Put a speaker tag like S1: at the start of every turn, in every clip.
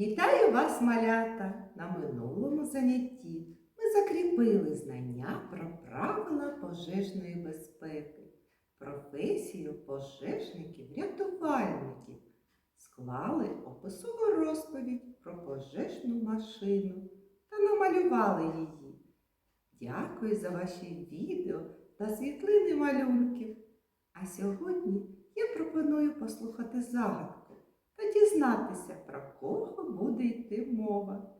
S1: Вітаю вас, малята! На минулому занятті ми закріпили знання про правила пожежної безпеки, професію пожежників-рятувальників, склали описову розповідь про пожежну машину та намалювали її. Дякую за ваші відео та світлини малюнків. А сьогодні я пропоную послухати загадку та дізнатися, про кого буде йти мова.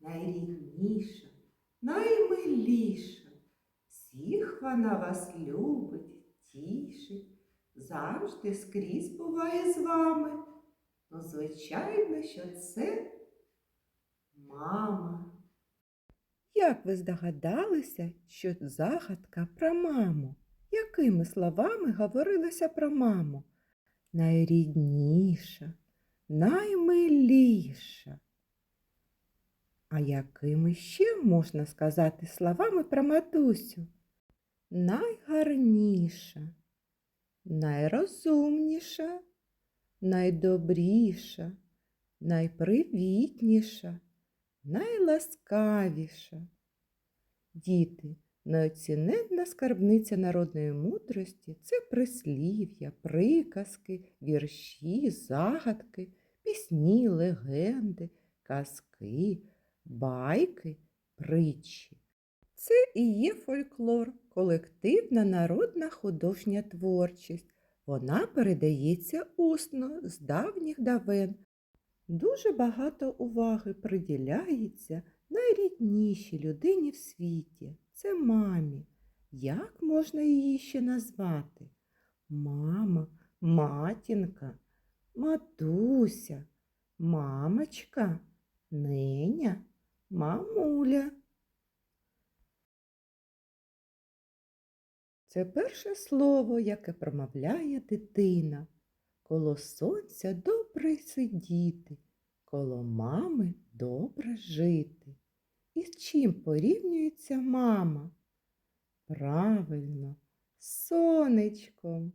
S1: Найрідніша, наймиліша, всіх вона вас любить, тішить, завжди скрізь буває з вами. Ну, звичайно, що це мама. Як ви здогадалися, що загадка про маму? Якими словами говорилося про маму? Найрідніша, наймиліша. А якими ще можна сказати словами про матусю? Найгарніша, найрозумніша, найдобріша, найпривітніша, найласкавіша. Діти, неоціненна скарбниця народної мудрості це прислів'я, приказки, вірші, загадки, пісні, легенди, казки, байки, притчі. Це і є фольклор, колективна народна художня творчість. Вона передається усно з давніх давен. Дуже багато уваги приділяється найріднішій людині в світі це мамі. Як можна її ще назвати? Мама, матінка, матуся, мамочка, неня, мамуля. Це перше слово, яке промовляє дитина. Коло сонця добре сидіти, коло мами добре жити. І з чим порівнюється мама? Правильно, сонечком.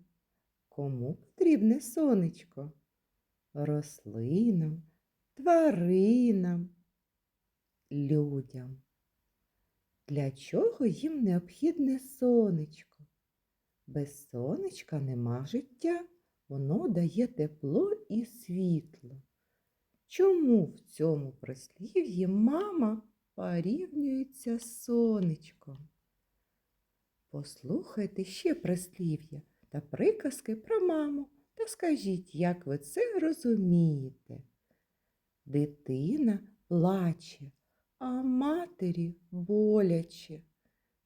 S1: Кому потрібне сонечко? Рослинам, тваринам, людям. Для чого їм необхідне сонечко? Без сонечка нема життя, воно дає тепло і світло. Чому в цьому прислів'ї мама порівнюється з сонечком? Послухайте ще прислів'я та приказки про маму та скажіть, як ви це розумієте. Дитина плаче, а матері боляче.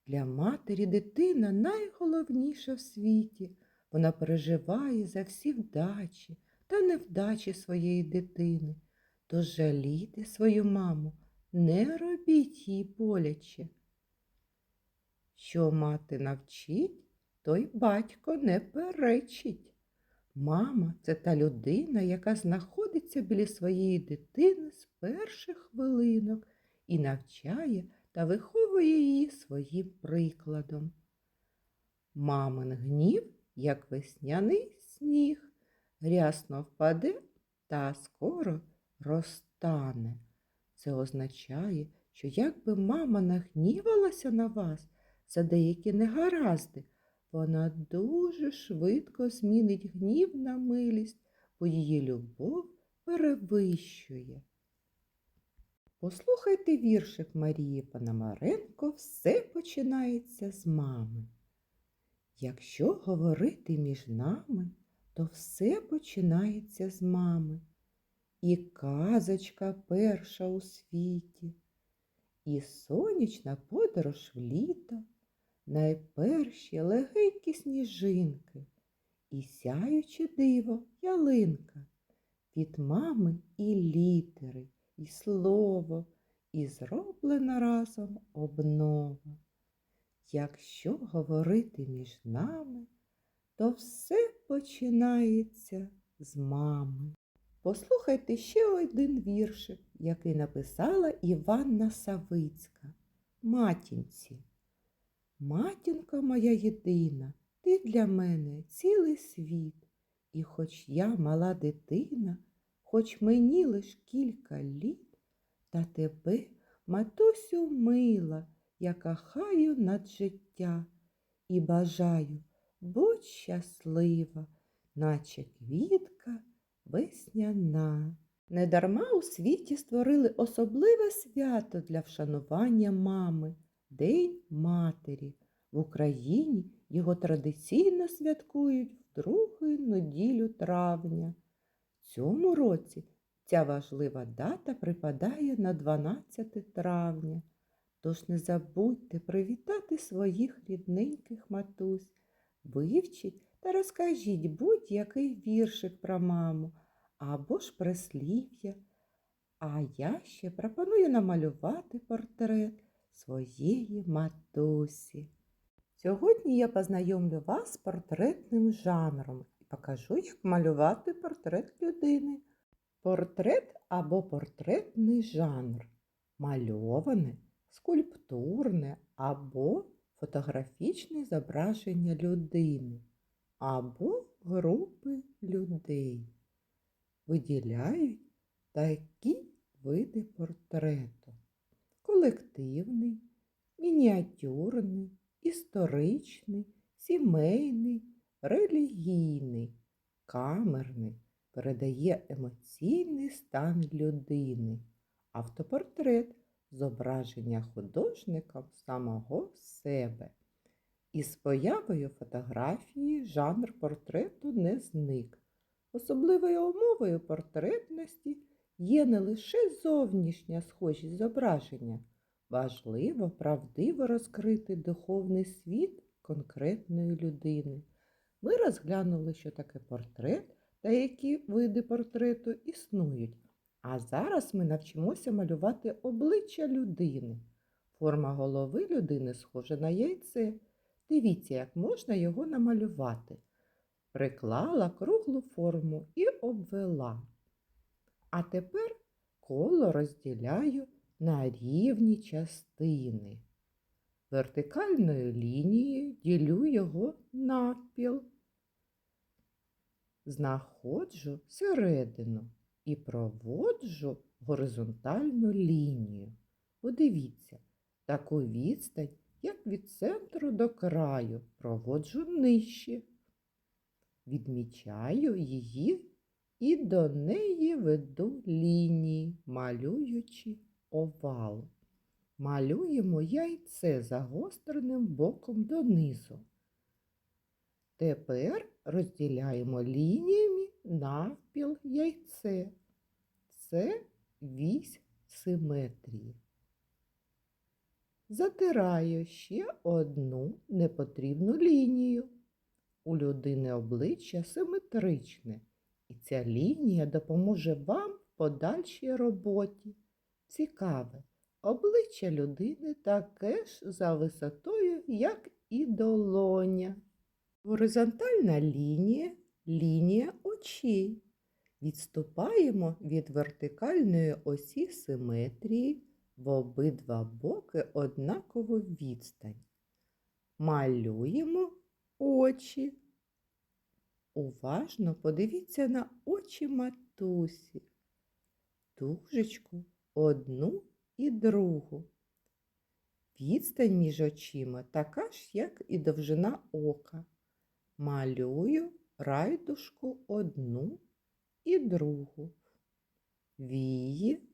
S1: Для матері дитина найголовніша в світі. Вона переживає за всі вдачі та невдачі своєї дитини. Тож жаліти свою маму не робіть їй боляче. Що мати навчить, той батько не перечить. Мама це та людина, яка знаходиться біля своєї дитини з перших хвилинок і навчає та виховує її своїм прикладом. Мамин гнів, як весняний сніг, рясно впаде та скоро розтане. Це означає, що якби мама нагнівалася на вас за деякі негаразди, вона дуже швидко змінить гнів на милість, бо її любов перевищує. Послухайте віршик Марії Пономаренко Все починається з мами. Якщо говорити між нами, то все починається з мами. І казочка перша у світі, і сонячна подорож в літо, найперші легенькі сніжинки, і сяюче диво ялинка, від мами і літери, і слово, і зроблена разом обнова. Якщо говорити між нами, то все починається з мами. Послухайте ще один віршик, який написала Іванна Савицька. Матінці. Матінка моя єдина, ти для мене цілий світ, і хоч я мала дитина, хоч мені лиш кілька літ, та тебе, матусю мила, я кохаю над життя і бажаю будь щаслива, наче квітка весняна. Недарма у світі створили особливе свято для вшанування мами День Матері. В Україні його традиційно святкують в другу неділю травня. Цьому році ця важлива дата припадає на 12 травня. Тож не забудьте привітати своїх рідненьких матусь, вивчіть та розкажіть будь-який віршик про маму або ж прислів'я. А я ще пропоную намалювати портрет своєї матусі. Сьогодні я познайомлю вас з портретним жанром і покажу, як малювати портрет людини. Портрет або портретний жанр мальоване, скульптурне або фотографічне зображення людини або групи людей. Виділяють такі види портрету: колективний, мініатюрний, історичний, сімейний, релігійний, камерний передає емоційний стан людини, автопортрет зображення художником самого себе. Із появою фотографії жанр портрету не зник. Особливою умовою портретності є не лише зовнішня схожість зображення, важливо правдиво розкрити духовний світ конкретної людини. Ми розглянули, що таке портрет та які види портрету існують. А зараз ми навчимося малювати обличчя людини. Форма голови людини схожа на яйце. Дивіться, як можна його намалювати. Приклала круглу форму і обвела. А тепер коло розділяю на рівні частини. Вертикальною лінією ділю його навпіл. Знаходжу середину і проводжу горизонтальну лінію. Подивіться, таку відстань, як від центру до краю, проводжу нижче. Відмічаю її і до неї веду лінії, малюючи овал. Малюємо яйце загостреним боком донизу. Тепер розділяємо лініями навпіл яйце. Це вісь симетрії. Затираю ще одну непотрібну лінію. У людини обличчя симетричне, і ця лінія допоможе вам в подальшій роботі. Цікаве, обличчя людини таке ж за висотою, як і долоня. Горизонтальна лінія лінія очей. Відступаємо від вертикальної осі симетрії в обидва боки однакову відстань. Малюємо очі. Уважно подивіться на очі матусі, тужечку одну і другу. Відстань між очима така ж, як і довжина ока. Малюю райдушку одну і другу. Вії,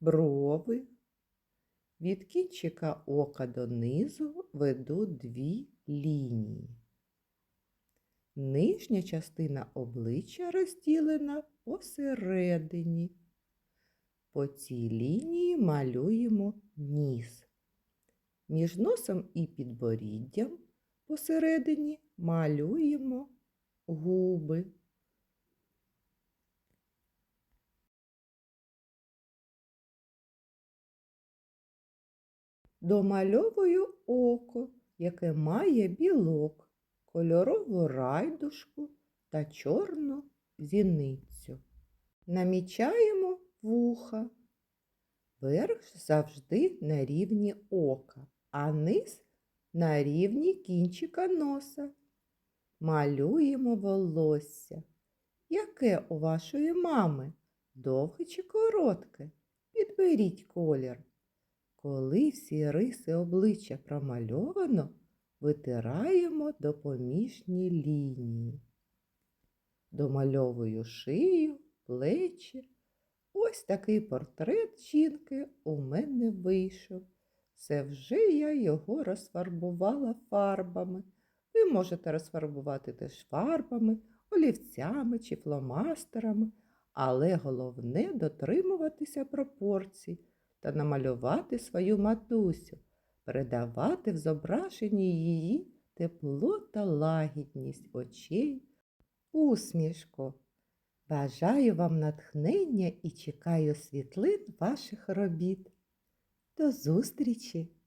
S1: брови. Від кінчика ока донизу веду дві лінії. Нижня частина обличчя розділена посередині. По цій лінії малюємо ніс. Між носом і підборіддям посередині малюємо губи. Домальовую око, яке має білок, кольорову райдушку та чорну зіницю. Намічаємо вуха. Верх завжди на рівні ока, а низ на рівні кінчика носа. Малюємо волосся. Яке у вашої мами? Довге чи коротке? Підберіть колір. Коли всі риси обличчя промальовано, витираємо допоміжні лінії. Домальовую шию, плечі. Ось такий портрет жінки у мене вийшов. Це вже я його розфарбувала фарбами. Ви можете розфарбувати теж фарбами, олівцями чи фломастерами, але головне дотримуватися пропорцій та намалювати свою матусю, передавати в зображенні її тепло та лагідність очей, усмішку. Бажаю вам натхнення і чекаю світлин ваших робіт. До зустрічі!